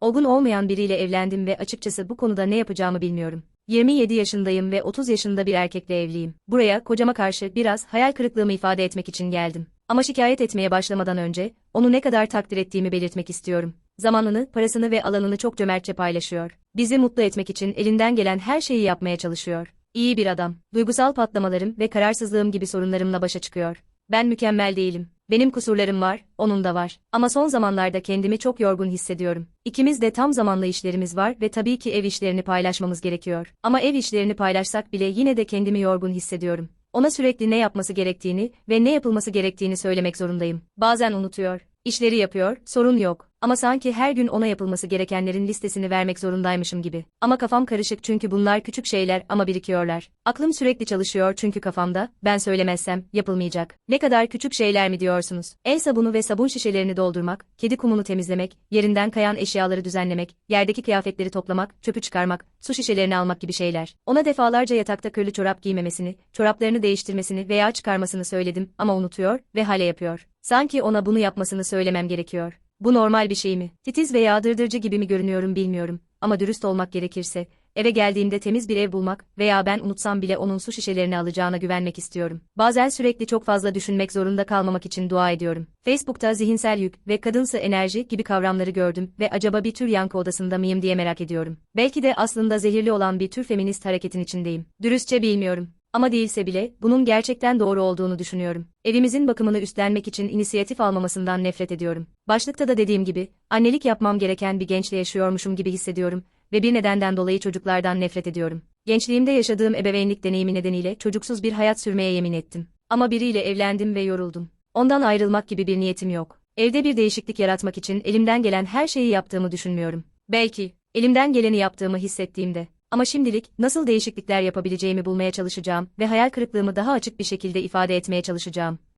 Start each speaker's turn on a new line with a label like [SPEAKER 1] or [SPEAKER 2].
[SPEAKER 1] Olgun olmayan biriyle evlendim ve açıkçası bu konuda ne yapacağımı bilmiyorum. 27 yaşındayım ve 30 yaşında bir erkekle evliyim. Buraya kocama karşı biraz hayal kırıklığımı ifade etmek için geldim. Ama şikayet etmeye başlamadan önce onu ne kadar takdir ettiğimi belirtmek istiyorum. Zamanını, parasını ve alanını çok cömertçe paylaşıyor. Bizi mutlu etmek için elinden gelen her şeyi yapmaya çalışıyor. İyi bir adam. Duygusal patlamalarım ve kararsızlığım gibi sorunlarımla başa çıkıyor. Ben mükemmel değilim. Benim kusurlarım var, onun da var. Ama son zamanlarda kendimi çok yorgun hissediyorum. İkimiz de tam zamanlı işlerimiz var ve tabii ki ev işlerini paylaşmamız gerekiyor. Ama ev işlerini paylaşsak bile yine de kendimi yorgun hissediyorum. Ona sürekli ne yapması gerektiğini ve ne yapılması gerektiğini söylemek zorundayım. Bazen unutuyor. İşleri yapıyor, sorun yok. Ama sanki her gün ona yapılması gerekenlerin listesini vermek zorundaymışım gibi. Ama kafam karışık çünkü bunlar küçük şeyler ama birikiyorlar. Aklım sürekli çalışıyor çünkü kafamda, ben söylemezsem, yapılmayacak. Ne kadar küçük şeyler mi diyorsunuz? El sabunu ve sabun şişelerini doldurmak, kedi kumunu temizlemek, yerinden kayan eşyaları düzenlemek, yerdeki kıyafetleri toplamak, çöpü çıkarmak, su şişelerini almak gibi şeyler. Ona defalarca yatakta kirli çorap giymemesini, çoraplarını değiştirmesini veya çıkarmasını söyledim ama unutuyor ve hale yapıyor. Sanki ona bunu yapmasını söylemem gerekiyor. Bu normal bir şey mi? Titiz veya dırdırcı gibi mi görünüyorum bilmiyorum. Ama dürüst olmak gerekirse, eve geldiğimde temiz bir ev bulmak veya ben unutsam bile onun su şişelerini alacağına güvenmek istiyorum. Bazen sürekli çok fazla düşünmek zorunda kalmamak için dua ediyorum. Facebook'ta zihinsel yük ve kadınsı enerji gibi kavramları gördüm ve acaba bir tür yankı odasında mıyım diye merak ediyorum. Belki de aslında zehirli olan bir tür feminist hareketin içindeyim. Dürüstçe bilmiyorum. Ama değilse bile, bunun gerçekten doğru olduğunu düşünüyorum. Evimizin bakımını üstlenmek için inisiyatif almamasından nefret ediyorum. Başlıkta da dediğim gibi, annelik yapmam gereken bir gençle yaşıyormuşum gibi hissediyorum ve bir nedenden dolayı çocuklardan nefret ediyorum. Gençliğimde yaşadığım ebeveynlik deneyimi nedeniyle çocuksuz bir hayat sürmeye yemin ettim. Ama biriyle evlendim ve yoruldum. Ondan ayrılmak gibi bir niyetim yok. Evde bir değişiklik yaratmak için elimden gelen her şeyi yaptığımı düşünmüyorum. Belki, elimden geleni yaptığımı hissettiğimde. Ama şimdilik nasıl değişiklikler yapabileceğimi bulmaya çalışacağım ve hayal kırıklığımı daha açık bir şekilde ifade etmeye çalışacağım.